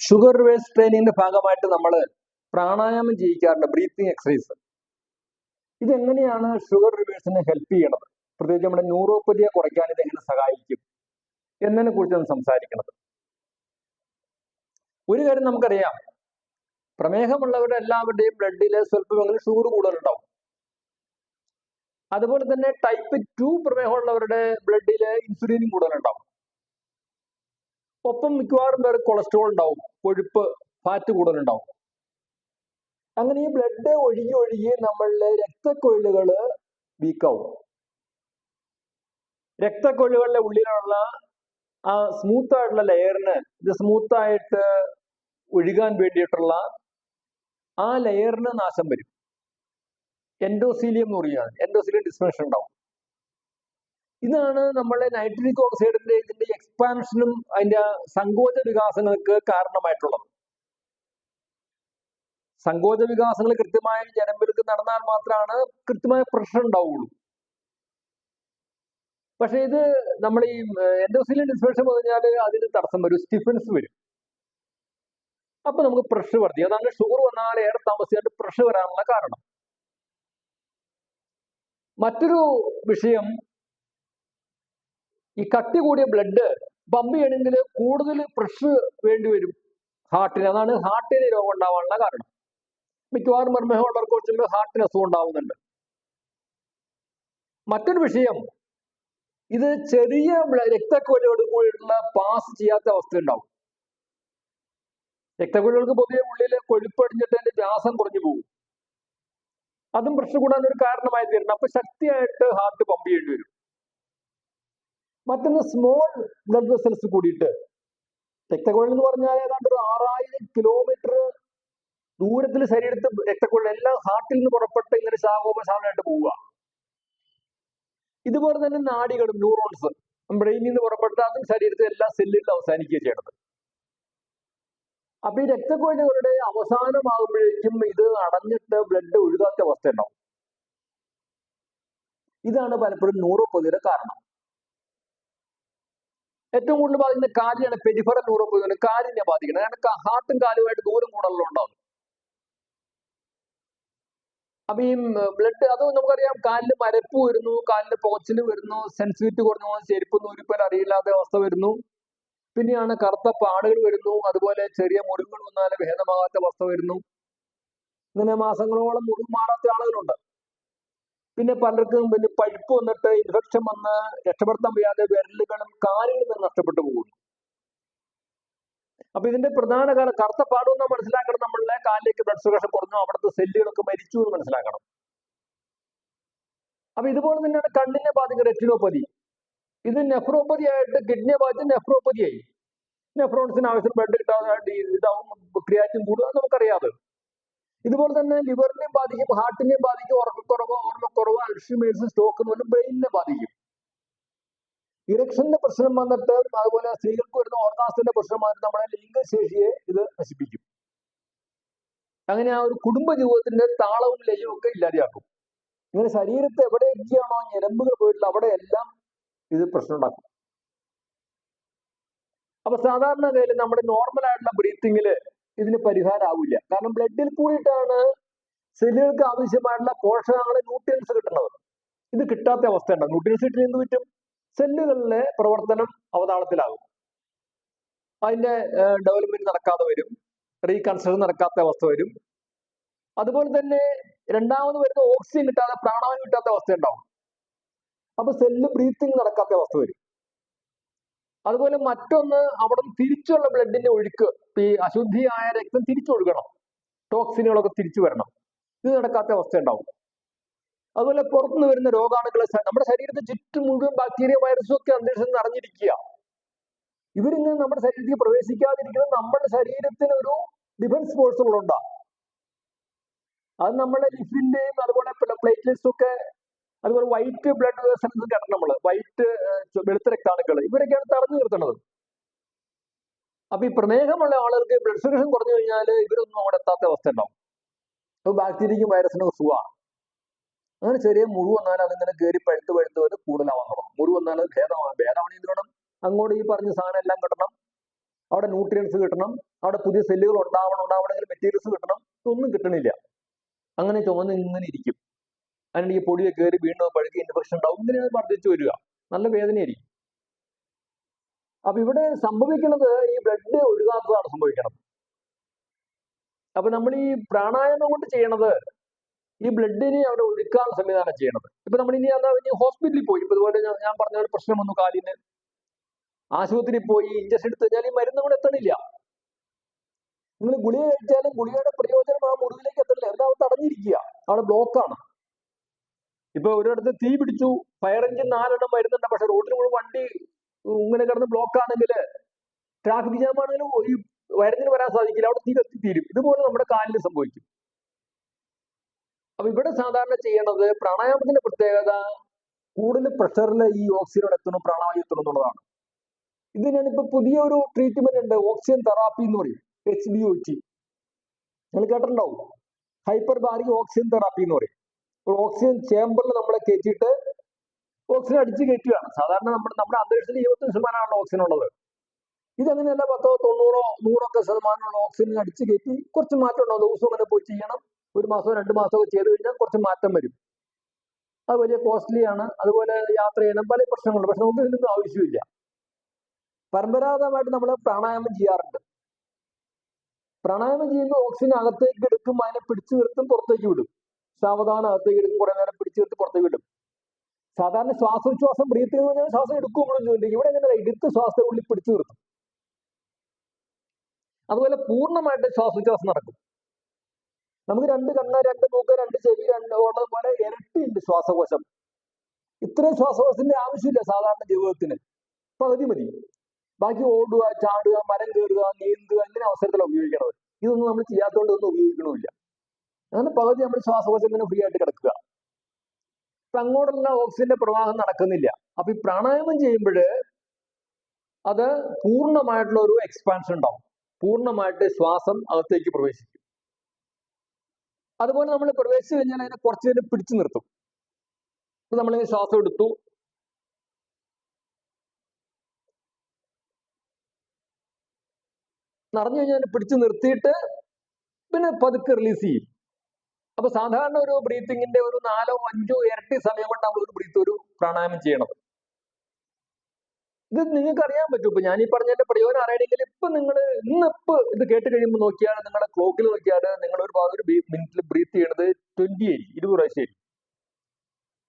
Sugar reverse ട്രെയിനിങ്ങിന്റെ ഭാഗമായിട്ട് നമ്മൾ പ്രാണായാമം ചെയ്യിക്കാറുണ്ട് ബ്രീത്തിങ് എക്സസൈസ് ഇതെങ്ങനെയാണ് ഷുഗർ റിവേഴ്സിനെ ഹെൽപ്പ് ചെയ്യണത്? പ്രത്യേകിച്ച് നമ്മുടെ ന്യൂറോപ്പതിയെ കുറയ്ക്കാൻ ഇത് എങ്ങനെ സഹായിക്കും? എന്നതിനെ കുറിച്ചാണ് സംസാരിക്കുന്നത് ഒരു കാര്യം നമുക്കറിയാം. പ്രമേഹമുള്ളവരുടെ എല്ലാവരുടെയും ബ്ലഡിൽ സ്വല്പമെങ്കിലും ഷുഗർ കൂടുതലുണ്ടാവും. അതുപോലെ തന്നെ ടൈപ്പ് ടു പ്രമേഹമുള്ളവരുടെ ബ്ലഡിൽ ഇൻസുലിനും കൂടുതലുണ്ടാവും. ഒപ്പം മിക്കവാറും പേർ കൊളസ്ട്രോൾ ഉണ്ടാവും കൊഴുപ്പ് ഫാറ്റ് കൂടുതലുണ്ടാവും. അങ്ങനെ ഈ ബ്ലഡ് ഒഴുകി ഒഴുകി നമ്മളിലെ രക്തക്കൊഴിലുകൾ വീക്കാവും രക്തക്കൊഴിലുകളിലെ ഉള്ളിലുള്ള ആ സ്മൂത്ത് ആയിട്ടുള്ള ലെയറിന് ഇത് സ്മൂത്ത് ആയിട്ട് ഒഴുകാൻ വേണ്ടിയിട്ടുള്ള ആ ലെയറിന് നാശം വരും. എൻഡോസീലിയം എന്ന് പറയുകയാണ്. എൻഡോസീലിയം ഡിസ്ഫങ്ഷൻ ഉണ്ടാവും. ഇതാണ് നമ്മളെ നൈട്രിക് ഓക്സൈഡിന്റെ ഇതിന്റെ എക്സ്പാൻഷനും അതിന്റെ സങ്കോച വികാസങ്ങൾക്ക് കാരണമായിട്ടുള്ളത്. സങ്കോച വികാസങ്ങൾ കൃത്യമായ ജനമ്പെടുക്ക് നടന്നാൽ മാത്രമാണ് കൃത്യമായ പ്രഷർ ഉണ്ടാവുള്ളൂ. പക്ഷെ ഇത് നമ്മൾ ഈ എൻഡോസിലിൻ ഡിസ്ഫങ്ഷൻ പറഞ്ഞാൽ അതിന് തടസ്സം വരും സ്റ്റിഫൻസ് വരും. അപ്പൊ നമുക്ക് പ്രഷർ വർദ്ധിക്കും. അതാണ് ഷുഗർ വന്നാൽ ഏറെ താമസിച്ചായിട്ട് പ്രഷർ വരാനുള്ള കാരണം. മറ്റൊരു വിഷയം ഈ കട്ടി കൂടിയ ബ്ലഡ് പമ്പ് ചെയ്യണമെങ്കിൽ കൂടുതൽ പ്രഷർ വേണ്ടി വരും. ഹാർട്ടിന് അതാണ് ഹാർട്ടിന് രോഗം ഉണ്ടാവാനുള്ള കാരണം. മിക്കവാറും മർമ്മമുള്ളവർക്ക് കുറച്ചുമ്പോൾ ഹാർട്ടിന് അസുഖം ഉണ്ടാവുന്നുണ്ട്. മറ്റൊരു വിഷയം ഇത് ചെറിയ രക്തക്കൊലയോട് കൂടിയിട്ടുള്ള പാസ് ചെയ്യാത്ത അവസ്ഥ ഉണ്ടാവും രക്തക്കൊലകൾക്ക് പൊതുവെ ഉള്ളിൽ കൊഴുപ്പടിഞ്ഞിട്ട് അതിന്റെ വ്യാസം കുറഞ്ഞു പോകും. അതും പ്രഷർ കൂടാൻ ഒരു കാരണമായി തീരണം അപ്പൊ ശക്തിയായിട്ട് ഹാർട്ട് പമ്പ് ചെയ്യേണ്ടി വരും. മറ്റൊന്ന് സ്മോൾ ബ്ലഡ് വെസൽസ് കൂടിയിട്ട്. രക്തക്കുഴൽ എന്ന് പറഞ്ഞാൽ ഏതാണ്ട് ഒരു ആറായിരം കിലോമീറ്റർ ദൂരത്തിൽ ശരീരത്ത് രക്തക്കുഴൽ എല്ലാം ഹാർട്ടിൽ നിന്ന് പുറപ്പെട്ട് ഇങ്ങനെ ശാഖോപശാഖമായിട്ട് പോവുക. ഇതുപോലെ തന്നെ നാടികളും ന്യൂറോൺസ് ബ്രെയിനിൽ നിന്ന് പുറപ്പെട്ട അതും ശരീരത്തിൽ എല്ലാ സെല്ലുകളിലും അവസാനിക്കുക ചെയ്യണത് അപ്പൊ ഈ രക്തക്കുഴലുകളുടെ അവസാനമാകുമ്പോഴേക്കും ഇത് അടഞ്ഞിട്ട് ബ്ലഡ് ഒഴുകാത്ത അവസ്ഥ ഉണ്ടാവും. ഇതാണ് പലപ്പോഴും ന്യൂറോപ്പതിയുടെ കാരണം. ഏറ്റവും കൂടുതൽ ബാധിക്കുന്ന കാലിനാണ് പെരിഫറൽ ന്യൂറോപ്പതി കാലിനെ ബാധിക്കുന്നത്. കാരണം ഹാർട്ടും കാലുമായിട്ട് ദൂരം കൂടുതലുള്ള ഉണ്ടാവും അപ്പൊ ഈ ബ്ലഡ് അത് നമുക്കറിയാം കാലിൽ മരപ്പ് വരുന്നു കാലിൽ പോച്ചിൽ വരുന്നു സെൻസിറ്റിവിറ്റി കുറഞ്ഞു പോകുന്നു ചെരുപ്പ് നൂരിപ്പൽ അറിയില്ലാത്ത അവസ്ഥ വരുന്നു. പിന്നെയാണ് കറുത്ത പാടുകൾ വരുന്നു അതുപോലെ ചെറിയ മുറിവുകൾ വന്നാൽ ഭേദമാകാത്ത അവസ്ഥ വരുന്നു. ഇങ്ങനെ മാസങ്ങളോളം മുറിവ് മാറാത്ത ആളുകളുണ്ട്. പിന്നെ പലർക്കും പിന്നെ പഴുപ്പ് വന്നിട്ട് ഇൻഫെക്ഷൻ വന്ന് രക്ഷപ്പെടുത്താൻ വയ്യാതെ വിരലുകളും കാലുകളും നഷ്ടപ്പെട്ടു പോകുന്നു. അപ്പൊ ഇതിന്റെ പ്രധാന കാരണം കറുത്ത പാടുമെന്ന് മനസ്സിലാക്കണം നമ്മളുടെ കാലിലേക്ക് ബ്ലഡ് സർക്കുലേഷൻ കുറഞ്ഞു അവിടുത്തെ സെല്ലുകളൊക്കെ മരിച്ചു എന്ന് മനസ്സിലാക്കണം. അപ്പൊ ഇതുപോലെ തന്നെയാണ് കണ്ണിനെ ബാധിക്കുന്ന റെറ്റിനോപ്പതി ഇത് നെഫ്രോപ്പതി ആയിട്ട് കിഡ്നിയെ ബാധിച്ച് നെഫ്രോപ്പതി ആയി. നെഫ്രോൺസിന് ആവശ്യം ബ്ലഡ് കിട്ടാതെ ഇതാവും ക്രിയാറ്റിൻ കൂടുക നമുക്കറിയാതെ ഇതുപോലെ തന്നെ ലിവറിനെയും ബാധിക്കും ഹാർട്ടിനെയും ബാധിക്കും ഉറക്കക്കുറവ് ഓർമ്മക്കുറവ് അൽഷിമേഴ്സ് സ്റ്റോക്ക് എന്ന് പറഞ്ഞാൽ ബ്രെയിനിനെ ബാധിക്കും. ഇറക്ഷന്റെ പ്രശ്നം വന്നിട്ട് അതുപോലെ സ്ത്രീകൾക്ക് വരുന്ന ഓർഗാസത്തിന്റെ പ്രശ്നം വന്നിട്ട് നമ്മുടെ ലിംഗശേഷിയെ ഇത് നശിപ്പിക്കും. അങ്ങനെ ആ ഒരു കുടുംബ ജീവിതത്തിന്റെ താളവും ലയവും ഒക്കെ ഇല്ലാതെയാക്കും. ഇങ്ങനെ ശരീരത്തെ എവിടെയൊക്കെയാണോ ഞരമ്പുകൾ പോയിട്ടുള്ള അവിടെയെല്ലാം ഇത് പ്രശ്നം ഉണ്ടാക്കും അപ്പൊ സാധാരണ കയ്യിൽ നമ്മുടെ നോർമൽ ആയിട്ടുള്ള ബ്രീത്തിങ്ങിൽ ഇതിന് പരിഹാരമാവില്ല കാരണം ബ്ലഡിൽ കൂടിയിട്ടാണ് സെല്ലുകൾക്ക് ആവശ്യമായിട്ടുള്ള പോഷകങ്ങളെ ന്യൂട്രിയൻസ് കിട്ടുന്നത്. ഇത് കിട്ടാത്ത അവസ്ഥയുണ്ട്. ന്യൂട്രിയൻസ് കിട്ടിയ എന്ത് പറ്റും? സെല്ലുകളിലെ പ്രവർത്തനം അവതാളത്തിലാകും. അതിന്റെ ഡെവലപ്മെന്റ് നടക്കാതെ വരും. റീകൺസ്ട്രക്ഷൻ നടക്കാത്ത അവസ്ഥ വരും. അതുപോലെ തന്നെ രണ്ടാമത് വരുന്ന ഓക്സിജൻ കിട്ടാതെ പ്രാണവായു കിട്ടാത്ത അവസ്ഥ ഉണ്ടാവും അപ്പൊ സെല്ല് ബ്രീത്തിങ് നടക്കാത്ത അവസ്ഥ വരും. അതുപോലെ മറ്റൊന്ന് അവിടെ തിരിച്ചുള്ള ബ്ലഡിന്റെ ഒഴുക്ക്. ഈ അശുദ്ധിയായ രക്തം തിരിച്ചൊഴുകണം ടോക്സിനുകളൊക്കെ തിരിച്ചു വരണം. ഇത് നടക്കാത്ത അവസ്ഥ ഉണ്ടാവും അതുപോലെ പുറത്തുനിന്ന് വരുന്ന രോഗാണുക്കൾ നമ്മുടെ ശരീരത്തെ ചുറ്റും മുഴുവൻ ബാക്ടീരിയ വൈറസും ഒക്കെ അന്തരീക്ഷത്തിൽ നിറഞ്ഞിരിക്കുക ഇവരിങ്ങനെ നമ്മുടെ ശരീരത്തിൽ പ്രവേശിക്കാതിരിക്കുന്നത് നമ്മുടെ ശരീരത്തിന് ഒരു ഡിഫൻസ് ഫോഴ്സുകൾ ഉണ്ടാകും അത് നമ്മുടെ ലിഫിന്റെയും അതുപോലെ പ്ലേറ്റ്ലെറ്റ്സും ഒക്കെ അതുപോലെ വൈറ്റ് ബ്ലഡ് വെസൽസ് കേട്ടോ നമ്മൾ വൈറ്റ് വെളുത്ത രക്താണുക്കൾ ഇവരൊക്കെയാണ് തടഞ്ഞു നിർത്തുന്നത്. അപ്പൊ ഈ പ്രമേഹമുള്ള ആളുകൾക്ക് ബ്ലഡ് സർക്കുലേഷൻ കുറഞ്ഞു കഴിഞ്ഞാൽ ഇവരൊന്നും അവിടെ എത്താത്ത അവസ്ഥ ഉണ്ടാവും. അപ്പൊ ബാക്ടീരിയക്കും വൈറസിനും സുഖമാണ്. അങ്ങനെ ചെറിയ മുറി വന്നാൽ അതിങ്ങനെ കയറി പഴുത്ത് പഴുത്ത് വരെ കൂടുതലാവാൻ തുടങ്ങും. മുറിവ് വന്നാൽ അത് ഭേദമാണ് ഭേദമാണെങ്കിൽ വേണം അങ്ങോട്ട് ഈ പറഞ്ഞ സാധനം എല്ലാം കിട്ടണം. അവിടെ ന്യൂട്രിയൻസ് കിട്ടണം. അവിടെ പുതിയ സെല്ലുകൾ ഉണ്ടാവണം. ഉണ്ടാവണമെങ്കിൽ മെറ്റീരിയൽസ് കിട്ടണം. ഇതൊന്നും കിട്ടണില്ല. അങ്ങനെ ചുമന്ന് ഇങ്ങനെ ഇരിക്കും. അതിന് ഈ പൊടിയെ കയറി വീണ്ടും പഴുകി ഇൻഫെക്ഷൻ ഉണ്ടാവും. ഇങ്ങനെയാണ് വർദ്ധിച്ചു വരിക. നല്ല വേദനയായിരിക്കും. അപ്പൊ ഇവിടെ സംഭവിക്കുന്നത് ഈ ബ്ലഡ് ഒഴുകാത്തതാണ് സംഭവിക്കുന്നത് അപ്പൊ നമ്മൾ ഈ പ്രാണായാമം കൊണ്ട് ചെയ്യണത് ഈ ബ്ലഡിനെ അവിടെ ഒഴുക്കാൻ സംവിധാനം ചെയ്യണത്. ഇപ്പൊ നമ്മൾ ഇനി എന്താ ഇനി ഹോസ്പിറ്റലിൽ പോയി. ഇപ്പൊ ഇതുപോലെ ഞാൻ- പറഞ്ഞ ഒരു പ്രശ്നം വന്നു കാലിന്. ആശുപത്രിയിൽ പോയി ഇഞ്ചക്ഷൻ എടുത്തു കഴിഞ്ഞാൽ ഈ മരുന്ന് കൂടെ എത്തണില്ല. നിങ്ങൾ ഗുളിക കഴിച്ചാലും ഗുളികയുടെ പ്രയോജനം ആ മുറിവിലേക്ക് എത്തണില്ല. എന്താ തടഞ്ഞിരിക്കുക. അവിടെ ബ്ലോക്കാണ് ഇപ്പൊ ഒരിടത്ത് തീ പിടിച്ചു ഫയർ എഞ്ചിൻ നാലെണ്ണം വരുന്നുണ്ട്. പക്ഷെ റോഡിന് മുഴുവൻ വണ്ടി ഇങ്ങനെ കിടന്ന് ബ്ലോക്ക് ആണെങ്കിൽ ട്രാഫിക് ജാം ആണെങ്കിലും ഈ വയറിങ്ങിന് വരാൻ സാധിക്കില്ല. അവിടെ തീ കത്തി തീരും. ഇതുപോലെ നമ്മുടെ കാലിൽ സംഭവിക്കും. അപ്പൊ ഇവിടെ സാധാരണ ചെയ്യേണ്ടത് പ്രാണായാമത്തിന്റെ പ്രത്യേകത കൂടുതൽ പ്രഷറിൽ ഈ ഓക്സിജൻ എത്തണം പ്രാണവായു എത്തണം എന്നുള്ളതാണ്. ഇത് ഞാനിപ്പോ പുതിയ ഒരു ട്രീറ്റ്മെന്റ് ഉണ്ട്. ഓക്സിജൻ തെറാപ്പി എന്ന് പറയും. എച്ച് ബി ഒ ടി നിങ്ങൾ കേട്ടിട്ടുണ്ടാവും? ഹൈപ്പർ ബാറിക് ഓക്സിജൻ തെറാപ്പി എന്ന് പറയും. ഒരു ഓക്സിജൻ ചേമ്പറിൽ നമ്മളെ കയറ്റിയിട്ട് ഓക്സിജൻ അടിച്ച് കയറ്റുകയാണ്. സാധാരണ നമ്മുടെ നമ്മുടെ അന്തരീക്ഷത്തിൽ ഇരുപത്തി ശതമാനമാണല്ലോ ഓക്സിജൻ ഉള്ളത്. ഇതങ്ങനെയല്ല പത്തോ തൊണ്ണൂറോ നൂറൊക്കെ ശതമാനമുള്ള ഓക്സിജൻ അടിച്ച് കയറ്റി കുറച്ച് മാറ്റം ഉണ്ടാവും ദിവസം അങ്ങനെ പോയി ചെയ്യണം. ഒരു മാസമോ രണ്ട് മാസമോ ചെയ്ത് കഴിഞ്ഞാൽ കുറച്ച് മാറ്റം വരും. അത് വലിയ കോസ്റ്റ്ലി ആണ്. അതുപോലെ യാത്ര ചെയ്യണം പല പ്രശ്നങ്ങളുണ്ട്. പക്ഷെ നമുക്ക് ഇതിനൊന്നും ആവശ്യമില്ല. പരമ്പരാഗതമായിട്ട് നമ്മൾ പ്രാണായാമം ചെയ്യാറുണ്ട്. പ്രാണായാമം ചെയ്യുമ്പോൾ ഓക്സിജൻ അകത്തേക്ക് എടുക്കും അതിനെ പിടിച്ചു നിർത്തും പുറത്തേക്ക് വിടും. സാവധാനം അകത്തേക്ക് എടുക്കും കുറെ നേരം പിടിച്ചു നിർത്തി പുറത്തേക്ക് വിടും. സാധാരണ ശ്വാസോച്ഛ്വാസം ബ്രീത്ത് എന്ന് പറഞ്ഞാൽ ശ്വാസം എടുക്കുമ്പോഴും ചോദിക്കും ഇവിടെ എങ്ങനെ എടുത്ത് ശ്വാസത്തെ ഉള്ളിൽ പിടിച്ചു നിർത്തും. അതുപോലെ പൂർണമായിട്ട് ശ്വാസോച്ഛ്വാസം നടക്കും. നമുക്ക് രണ്ട് കണ്ണ് രണ്ട് മൂക്ക് രണ്ട് ചെവി രണ്ട് ഉള്ളത് പോലെ ഇരട്ടിയുണ്ട് ശ്വാസകോശം. ഇത്രയും ശ്വാസകോശത്തിന്റെ ആവശ്യമില്ല സാധാരണ ജീവിതത്തിന്. പകുതി മതി. ബാക്കി ഓടുക ചാടുക മരം കയറുക നീന്തുക ഇങ്ങനെ അവസരത്തിലാണ് ഉപയോഗിക്കണത്. ഇതൊന്നും നമ്മൾ ചെയ്യാത്തതുകൊണ്ട് ഇതൊന്നും ഉപയോഗിക്കണമില്ല. അങ്ങനെ പകുതി നമ്മൾ ശ്വാസകോശം ഇങ്ങനെ ഫ്രീ ആയിട്ട് കിടക്കുക. അപ്പൊ അങ്ങോട്ടുള്ള ഓക്സിജന്റെ പ്രവാഹം നടക്കുന്നില്ല. അപ്പൊ ഈ പ്രാണായാമം ചെയ്യുമ്പോൾ അത് പൂർണമായിട്ടുള്ള ഒരു എക്സ്പാൻഷൻ ഉണ്ടാവും. പൂർണമായിട്ട് ശ്വാസം അകത്തേക്ക് പ്രവേശിക്കും. അതുപോലെ നമ്മൾ പ്രവേശിച്ചു കഴിഞ്ഞാൽ അതിനെ കുറച്ച് നേരം പിടിച്ചു നിർത്തും. നമ്മളിങ്ങനെ ശ്വാസം എടുത്തു. നിറഞ്ഞു കഴിഞ്ഞാൽ പിടിച്ചു നിർത്തിയിട്ട് പിന്നെ പതുക്കെ റിലീസ് ചെയ്യും. അപ്പൊ സാധാരണ ഒരു ബ്രീത്തിങ്ങിന്റെ ഒരു നാലോ അഞ്ചോ ഇരട്ടി സമയം നമ്മൾ ഒരു ബ്രീത്ത് ഒരു പ്രാണായാമം ചെയ്യണത്. ഇത് നിങ്ങൾക്ക് അറിയാൻ പറ്റും. ഇപ്പൊ ഞാൻ ഈ പറഞ്ഞതിന്റെ പ്രയോജനം അറിയണമെങ്കിൽ ഇപ്പൊ നിങ്ങൾ ഇന്നിപ്പോ ഇത് കേട്ട് കഴിയുമ്പോൾ നോക്കിയാൽ നിങ്ങളുടെ ക്ലോക്കിൽ നോക്കിയാൽ നിങ്ങൾ ഒരു ഭാഗം ഒരു മിനിറ്റിൽ ബ്രീത്ത് ചെയ്യണത് ട്വന്റി ആയിരിക്കും ഇരുപത് പ്രാവശ്യം ആയിരിക്കും.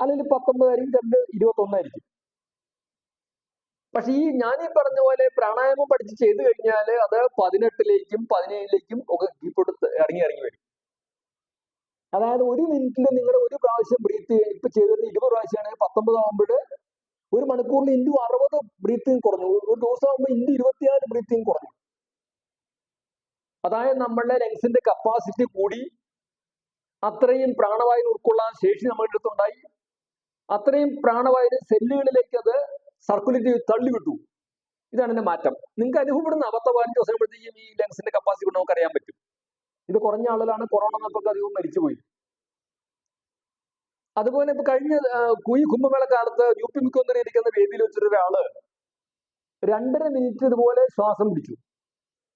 അല്ലെങ്കിൽ പത്തൊമ്പതായിരിക്കും രണ്ട് ഇരുപത്തൊന്നായിരിക്കും പക്ഷെ ഈ ഞാൻ ഈ പറഞ്ഞ പോലെ പ്രാണായാമം പഠിച്ച് ചെയ്ത് കഴിഞ്ഞാൽ അത് പതിനെട്ടിലേക്കും പതിനേഴിലേക്കും ഒക്കെ കീപ്പോട്ട് ഇറങ്ങി ഇറങ്ങി വരും. അതായത് ഒരു മിനിറ്റിൽ നിങ്ങൾ ഒരു പ്രാവശ്യം ബ്രീത്ത് ഇപ്പൊ ചെയ്തത് ഇരുപത് പ്രാവശ്യമാണെങ്കിൽ പത്തൊമ്പത് ആകുമ്പോൾ ഒരു മണിക്കൂറിൽ ഇന്റു അറുപത് ബ്രീത്തിങ് കുറഞ്ഞു. ഒരു ദിവസം ആകുമ്പോൾ ഇന്റു ഇരുപത്തിയാറ് ബ്രീത്തിങ് കുറഞ്ഞു. അതായത് നമ്മളുടെ ലങ്സിന്റെ കപ്പാസിറ്റി കൂടി അത്രയും പ്രാണവായു ഉൾക്കൊള്ളാൻ ശേഷി നമ്മളുടെ അടുത്തുണ്ടായി. അത്രയും പ്രാണവായു സെല്ലുകളിലേക്ക് അത് സർക്കുലേറ്റ് ചെയ്ത് തള്ളിവിട്ടു. ഇതാണ് എന്റെ മാറ്റം. നിങ്ങൾക്ക് അനുഭവപ്പെടുന്ന അബദ്ധ പതിനഞ്ച് ദിവസം ഈ ലങ്സിന്റെ കപ്പാസിറ്റി കൊണ്ട് നമുക്ക് അറിയാൻ പറ്റും. ഇത് കുറഞ്ഞ ആളുകളാണ് കൊറോണ എന്നൊക്കെ അധികവും മരിച്ചുപോയി. അതുപോലെ ഇപ്പൊ കഴിഞ്ഞ കുയി കുംഭമേള കാലത്ത് യു പി മുഖ്യമന്ത്രി ഇരിക്കുന്ന വേദിയിൽ വെച്ചിട്ട് രണ്ടര മിനിറ്റ് ഇതുപോലെ ശ്വാസം പിടിച്ചു.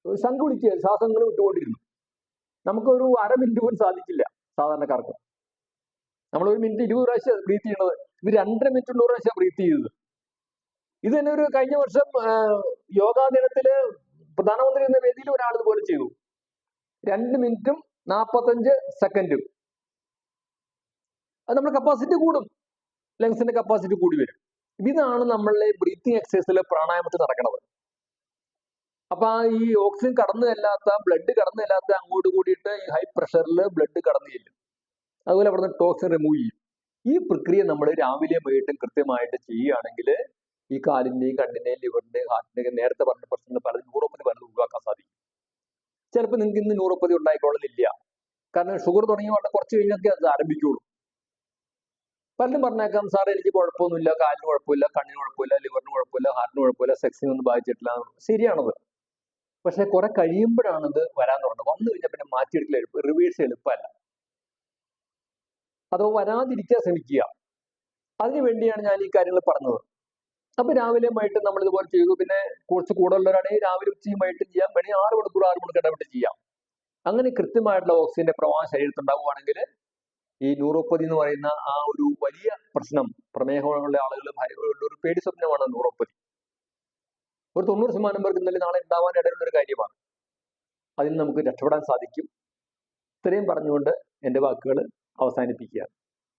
ശംഖ് വിളിക്കുക ശ്വാസം വിട്ടുകൊണ്ടിരുന്നു. നമുക്കൊരു അര മിനിറ്റ് പോലും സാധിക്കില്ല സാധാരണക്കാർക്ക്. നമ്മൾ ഒരു മിനിറ്റ് ഇരുപത് പ്രാവശ്യം ബ്രീത്ത് ചെയ്യണത്. ഇത് രണ്ടര മിനിറ്റ് നൂറ് പ്രാവശ്യം ബ്രീത്ത് ചെയ്തത്. ഇത് തന്നെ ഒരു കഴിഞ്ഞ വർഷം യോഗാ ദിനത്തിൽ പ്രധാനമന്ത്രി എന്ന വേദിയിൽ ഒരാൾ ഇതുപോലെ ചെയ്തു. രണ്ട് മിനിറ്റും നാൽപ്പത്തഞ്ച് സെക്കൻഡും. അത് നമ്മുടെ കപ്പാസിറ്റി കൂടും. ലങ്സിന്റെ കപ്പാസിറ്റി കൂടി വരും. ഇതാണ് നമ്മളുടെ ബ്രീത്തിങ് എക്സസൈസിൽ പ്രാണായാമത്തിൽ നടക്കുന്നത് അപ്പൊ ആ ഈ ഓക്സിജൻ കടന്നു ചെല്ലാത്ത ബ്ലഡ് കടന്നു ചെല്ലാത്ത അങ്ങോട്ട് കൂടിയിട്ട് ഈ ഹൈ പ്രഷറിൽ ബ്ലഡ് കടന്നു ചെല്ലും. അതുപോലെ അവിടുന്ന് ടോക്സിൻ റിമൂവ് ചെയ്യും. ഈ പ്രക്രിയ നമ്മൾ രാവിലെയും വൈകിട്ടും കൃത്യമായിട്ട് ചെയ്യുകയാണെങ്കിൽ ഈ കാലിന്റെയും കണ്ണിന്റെയും ലിവറിന്റെയും ഹാർട്ടിന്റെയും നേരത്തെ പറഞ്ഞ പ്രശ്നങ്ങൾ പല യൂറോപ്പിൽ പലതും ഒഴിവാക്കാൻ സാധിക്കും. ചിലപ്പോൾ നിങ്ങൾക്ക് ഇന്ന് ന്യൂറോപ്പതി ഉണ്ടായിക്കൊള്ളുന്നില്ല കാരണം ഷുഗർ തുടങ്ങിയ വളരെ കുറച്ച് കഴിഞ്ഞൊക്കെ അത് ആരംഭിക്കുള്ളൂ പലരും പറഞ്ഞേക്കാം സാർ എനിക്ക് കുഴപ്പമൊന്നുമില്ല. കാലിന് കുഴപ്പമില്ല കണ്ണിന് കുഴപ്പമില്ല ലിവറിന് കുഴപ്പമില്ല ഹാർട്ടിന് കുഴപ്പമില്ല സെക്സിന് ഒന്നും ബാധിച്ചിട്ടില്ല ശരിയാണത്. പക്ഷെ കുറെ കഴിയുമ്പോഴാണ് ഇത് വരാൻ തുടങ്ങുന്നത്. വന്നു കഴിഞ്ഞാൽ പിന്നെ മാറ്റിയെടുക്കൽ എളുപ്പം റിവേഴ്സ് എളുപ്പമല്ല. അതോ വരാതിരിക്കാൻ ശ്രമിക്കുക. അതിനു വേണ്ടിയാണ് ഞാൻ ഈ കാര്യങ്ങൾ പറഞ്ഞത്. അപ്പൊ വൈകിട്ടും നമ്മൾ ഇതുപോലെ ചെയ്തു. പിന്നെ കുറച്ച് കൂടുതലുള്ളവരാണെങ്കിൽ രാവിലെ ഉച്ചയും വൈകിട്ടും ചെയ്യാം. വേണമെങ്കിൽ ആറ് മണിക്കൂർ ആറ് മണിക്കൂർ ഇടവിട്ട് ചെയ്യാം. അങ്ങനെ കൃത്യമായിട്ടുള്ള ഓക്സിജന്റെ പ്രവാഹം ശരീരത്തിൽ ഉണ്ടാവുകയാണെങ്കിൽ ഈ ന്യൂറോപ്പതി എന്ന് പറയുന്ന ആ ഒരു വലിയ പ്രശ്നം പ്രമേഹമുള്ള ആളുകൾ ഒരു പേടി സ്വപ്നമാണ് ന്യൂറോപ്പതി. ഒരു തൊണ്ണൂറ് ശതമാനം പേർക്ക് ഇന്നലെ നാളെ ഉണ്ടാവാൻ ഇടയുള്ള ഒരു കാര്യമാണ്. അതിൽ നമുക്ക് രക്ഷപ്പെടാൻ സാധിക്കും. ഇത്രയും പറഞ്ഞുകൊണ്ട് എന്റെ വാക്കുകൾ അവസാനിപ്പിക്കുക